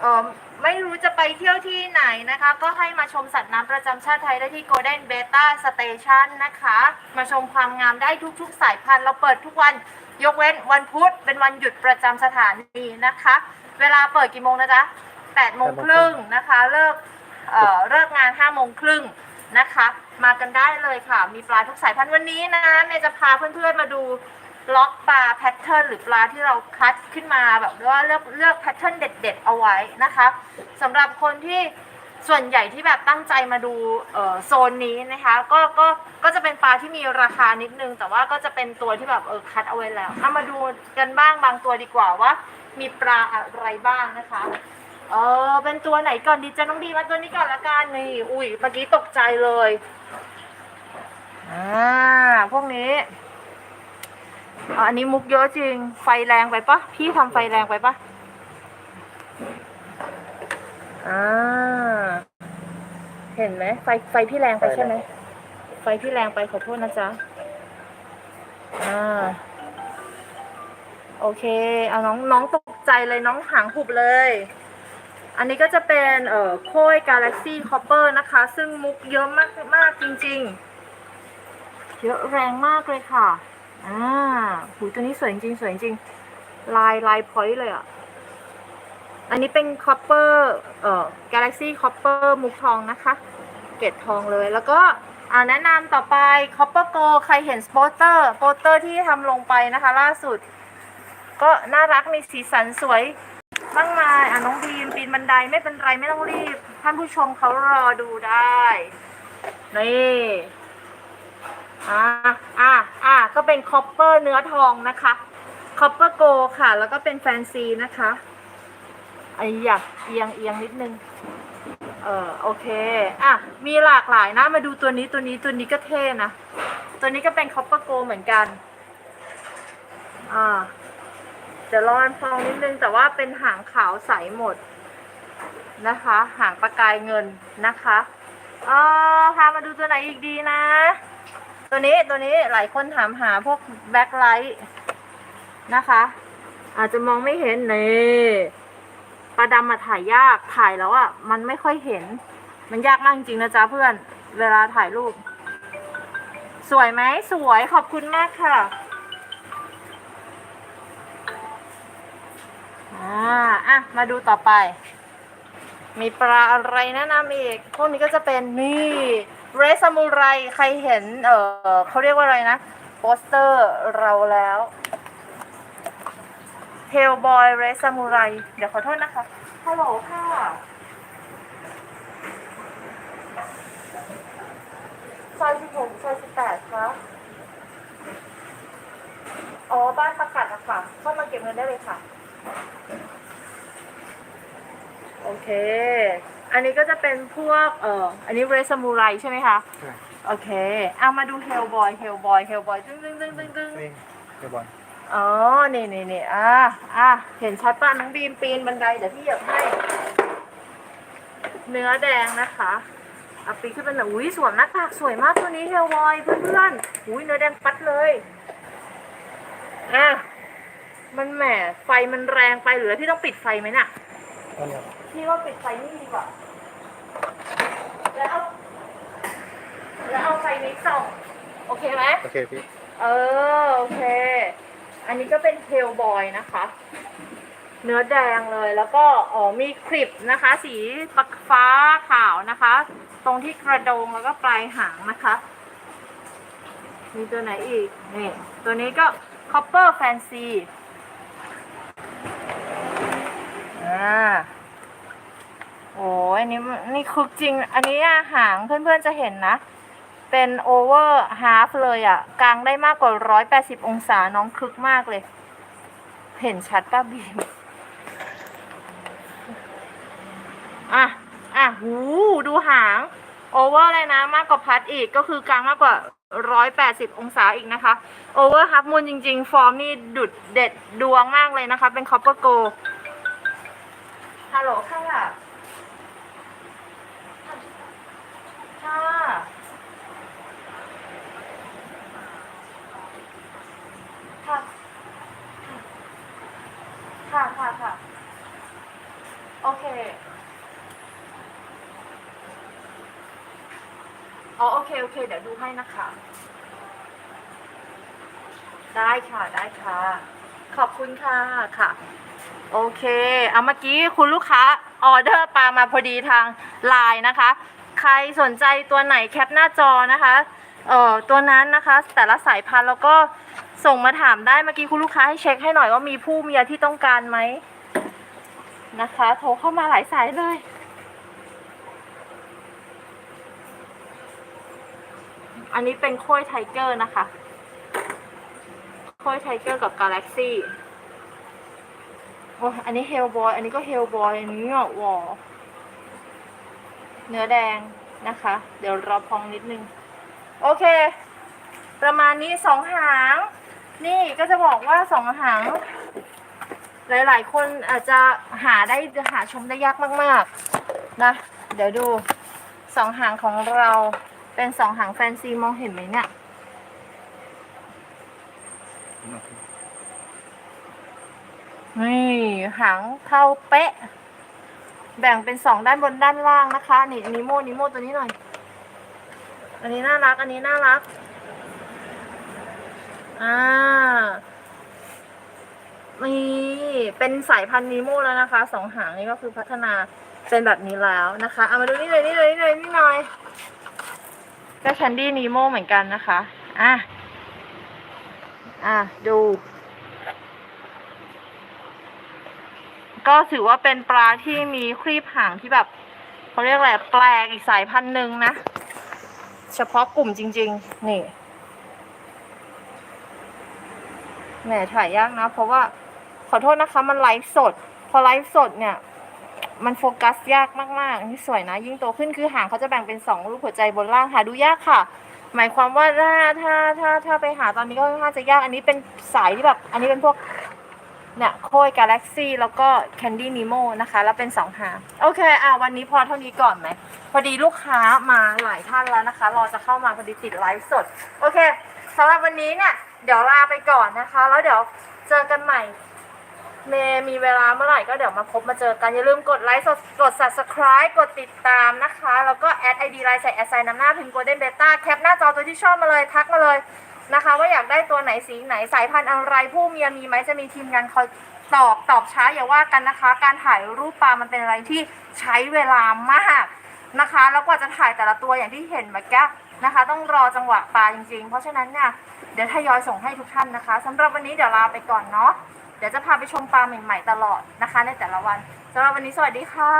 เออไม่รู้จะไปเที่ยวที่ไหนนะคะ ก็ให้มาชมสัตว์น้ำประจำชาติไทยได้ที่ Golden Beta Station นะคะ มาชมความงามได้ทุกๆ สายพันธุ์เราเปิดทุกวันยกเว้นวันพุธเป็นวันหยุดประจำสถานีนะคะ เวลาเปิดกี่โมงนะจ๊ะ8โมงครึ่งนะคะ เลิกเอ่อเลิกงาน5โมงครึ่งนะคะ มากันได้เลยค่ะ มีปลาทุกสายพันธุ์วันนี้นะเมย์จะพาเพื่อนๆมาดู ล็อกปลาแพทเทิร์นหรือปลาที่เราคัดขึ้นมาแบบว่าเลือกเลือกแพทเทิร์นเด็ด ๆ เอาไว้นะคะสำหรับคนที่ส่วนใหญ่ที่แบบตั้งใจมาดูโซนนี้นะคะก็ก็ก็จะเป็นปลาที่มีราคานิดนึง แต่ว่าก็จะเป็นตัวที่แบบเออคัดเอาไว้แล้วเอามาดูกันบ้างบางตัวดีกว่าว่า มีปลาอะไรบ้างนะคะเออเป็นตัวไหนก่อนดีจะน้องดีมาตัวนี้ก่อนละกันนี่อุ้ยเมื่อกี้ตกใจเลยอ่าพวกนี้ อันนี้มุกเยอะจริง ไฟแรงไปปะพี่ทำไฟแรงไปปะอ่า เห็นไหมไฟไฟพี่แรงไปใช่ไหม ไฟพี่แรงไปขอโทษนะจ๊ะ อ่า โอเค เอาน้องน้องตกใจเลยน้องหางหุบเลย อันนี้ก็จะเป็นเอ่อโค้ย Galaxy Copper นะคะ ซึ่งมุกเยอะมากมากจริง ๆ เยอะแรงมากเลยค่ะ อ่าหูตัวนี้สวยจริงสวยจริง ลายลายพอยต์เลยอะ อันนี้เป็น Copper เอ่อ Galaxy Copper มุกทองนะคะ เกตทองเลย แล้วก็อ่าแนะนำต่อไป Copper Go ใครเห็นสปอเตอร์โปสเตอร์ที่ทำลงไปนะคะ ล่าสุด ก็น่ารักมีสีสันสวยมากมายอะน้องบีมปีนบันไดไม่เป็นไรไม่ต้องรีบ ท่านผู้ชมเขารอดูได้ นี่ อ่าอ่าอ่าก็เป็นคอปเปอร์เนื้อทองนะคะคอปเปอร์โกค่ะ แล้วก็เป็นแฟนซีนะคะไอ้อยากเอียงเอียงนิดนึง เออโอเค อะ มีหลากหลายนะ มาดูตัวนี้ตัวนี้ตัวนี้ก็เท่นะ ตัวนี้ก็เป็นคอปเปอร์โกเหมือนกัน อ่าเดี๋ยวรอมันพองนิดนึง แต่ว่าเป็นหางขาวใสหมดนะคะ หางประกายเงินนะคะ เออพามาดูตัวไหนอีกดีนะ ตัวนี้ตัวนี้หลายคนถามหาพวกแบ็คไลท์นะคะ อาจจะมองไม่เห็นนี่ปลาดำมาถ่ายยากถ่ายแล้วอะ่ะ มันไม่ค่อยเห็น มันยากมากจริงๆนะจ๊ะเพื่อน เวลาถ่ายรูป สวยไหมสวยขอบคุณมากค่ะอ่าอะมาดูต่อไป มีปลาอะไรแนะนำอีก พวกนี้ก็จะเป็นนี่ เรซามูไรใครเห็น เออเขาเรียกว่าอะไรนะ โปสเตอร์เราแล้วเทลบอยเรซามูไรเดี๋ยวขอโทษนะคะ ฮัลโหลค่ะ ซอยสิบหกซอยสิบแปดครับอ๋อ บ้านประกาศอะค่ะ เข้ามาเก็บเงินได้เลยค่ะ โอเค อันนี้ก็จะเป็นพวกเอ่ออันนี้เรซามูไรใช่ไหมคะ ใช่โอเค เอามาดูเฮลบอยเฮลบอยเฮลบอยตึ้งตึ้งตึ้งตึ้งตึ้งนี่เดี๋ยวบอลอ๋อ นี่นี่นี่อะอะเห็นชัดป่ะน้องบีมปีนบันไดเดี๋ยวพี่เหยียบให้ เนื้อแดงนะคะเอาปีนขึ้นเป็นแบบอุ้ยสวมหน้ากากสวยมากตัวนี้เฮลบอยเพื่อนๆอุ้ยเนื้อแดงปัดเลยอะมันแหมไฟมันแรงไปหรือพี่ต้องปิดไฟไหมน่ะ ตอนนี้พี่ว่าปิดไฟนี่ดีกว่า แล้วเอาแล้วเอาไฟนี้ ส่องโอเคไหม โอเคพี่เออ โอเค อันนี้ก็เป็นเทลบอยนะคะ เนื้อแดงเลย แล้วก็อ๋อมีคลิปนะคะ สีปักฟ้าขาวนะคะ ตรงที่กระโดงแล้วก็ปลายหางนะคะ มีตัวไหนอีก นี่ ตัวนี้ก็ Copper Fancy อ่าโอ้ยอันนี้นี่คึกจริง อันนี้อะหางเพื่อนๆจะเห็นนะ เป็นโอเวอร์ฮาฟเลยอะ่ะ กลางได้มากกว่า180องศาน้องคึกมากเลย เห็นชัดป้าบีม อะ อะ หู ดูหาง โอเวอร์เลยนะ มากกว่าพัดอีกก็คือกลางมากกว่า180องศาอีกนะคะ โอเวอร์ฮับมูลจริง ๆ ฟอร์มนี่ดุดเด็ดดวงมากเลยนะคะ เป็นคอปเปอร์โกฮัลโหลค่ะ ค่ะ ค่ะ ค่ะ ค่ะ โอเค อ๋อโอเคโอเค เดี๋ยวดูให้นะคะ ได้ค่ะได้ค่ะ ขอบคุณค่ะค่ะ โอเคเอาเมื่อกี้คุณลูกค้าออเดอร์ปลามาพอดีทางไลน์นะคะ ใครสนใจตัวไหนแคปหน้าจอนะคะเอ่อตัวนั้นนะคะ แต่ละสายพันธุ์แล้วก็ส่งมาถามได้เมื่อกี้คุณลูกค้าให้เช็คให้หน่อยว่ามีผู้มียที่ต้องการไหมนะคะ โทรเข้ามาหลายสายเลย อันนี้เป็นค้ยไทเกอร์นะคะค้ยไทเกอร์กับกาแล็กซี่โอ้อันนี้เฮลบอย อันนี้ก็เฮลบอย อันนี้อะวอลเนื้อแดงนะคะ เดี๋ยวรอพองนิดนึง โอเค ประมาณนี้สองหาง นี่ก็จะบอกว่าสองหาง หลายๆ คนอาจจะหาได้หาชมได้ยากมาก ๆ นะ เดี๋ยวดูสองหางของเรา เป็นสองหางแฟนซีมองเห็นไหมเนี่ย นี่หางเท่าเป๊ะ แบ่งเป็นสองด้านบนด้านล่างนะคะ นี่นิโมนิโมตัวนี้หน่อย อันนี้น่ารัก อันนี้น่ารัก อ่านี่เป็นสายพันธุ์นีโมแล้วนะคะสองหางนี่ก็คือพัฒนาเป็นแบบนี้แล้วนะคะ เอามาดูนี่เลยนี่เลยนี่เลยนี่หน่อย ก็แคนดี้นีโมเหมือนกันนะคะ อะ อะ ดู ก็ถือว่าเป็นปลาที่มีครีบหางที่แบบเขาเรียกอะไรแปลกอีกสายพันธุ์หนึ่งนะ เฉพาะกลุ่มจริง ๆ นี่แหมถ่ายยากนะ เพราะว่าขอโทษนะคะมันไลฟ์สด พอไลฟ์สดเนี่ย มันโฟกัสยากมากๆนี่สวยนะ ยิ่งโตขึ้นคือหางเขาจะแบ่งเป็นสองรูปหัวใจบนล่างหาดูยากค่ะ หมายความว่าถ้าถ้าถ้าถ้าไปหาตอนนี้ก็ค่อนข้างจะยาก อันนี้เป็นสายที่แบบ อันนี้เป็นพวกเนี่ยโคยกาแล็กซี่แล้วก็แคนดี้นิโมนะคะ แล้วเป็นสองหางโอเค อะวันนี้พอเท่านี้ก่อนไหม พอดีลูกค้ามาหลายท่านแล้วนะคะ รอจะเข้ามาพอดีติดไลฟ์สด โอเคสำหรับวันนี้เนี่ย เดี๋ยวลาไปก่อนนะคะ แล้วเดี๋ยวเจอกันใหม่ เมย์มีเวลาเมื่อไหร่ก็เดี๋ยวมาพบมาเจอกันอย่าลืมกดไลค์กด subscribe กดติดตามนะคะ แล้วก็แอดไอดีไลน์ใส่แอดไซน์นำหน้าพิมพ์ golden beta แคปหน้าจอตัวที่ชอบมาเลยทักมาเลยนะคะ ว่าอยากได้ตัวไหนสีไหนสายพันธุ์อะไรผู้เมียมีไหมจะมีทีมงานคอยตอบตอบช้าอย่าว่ากันนะคะ การถ่ายรูปปลามันเป็นอะไรที่ใช้เวลามากนะคะ แล้วกว่าจะถ่ายแต่ละตัวอย่างที่เห็นเมื่อกี้นะคะ ต้องรอจังหวะปลาจริงๆ เพราะฉะนั้นเนี่ยเดี๋ยวทยอยส่งให้ทุกท่านนะคะสำหรับวันนี้เดี๋ยวลาไปก่อนเนาะ เดี๋ยวจะพาไปชมปลาใหม่ ๆ ตลอดนะคะ ในแต่ละวันสำหรับวันนี้สวัสดีค่ะ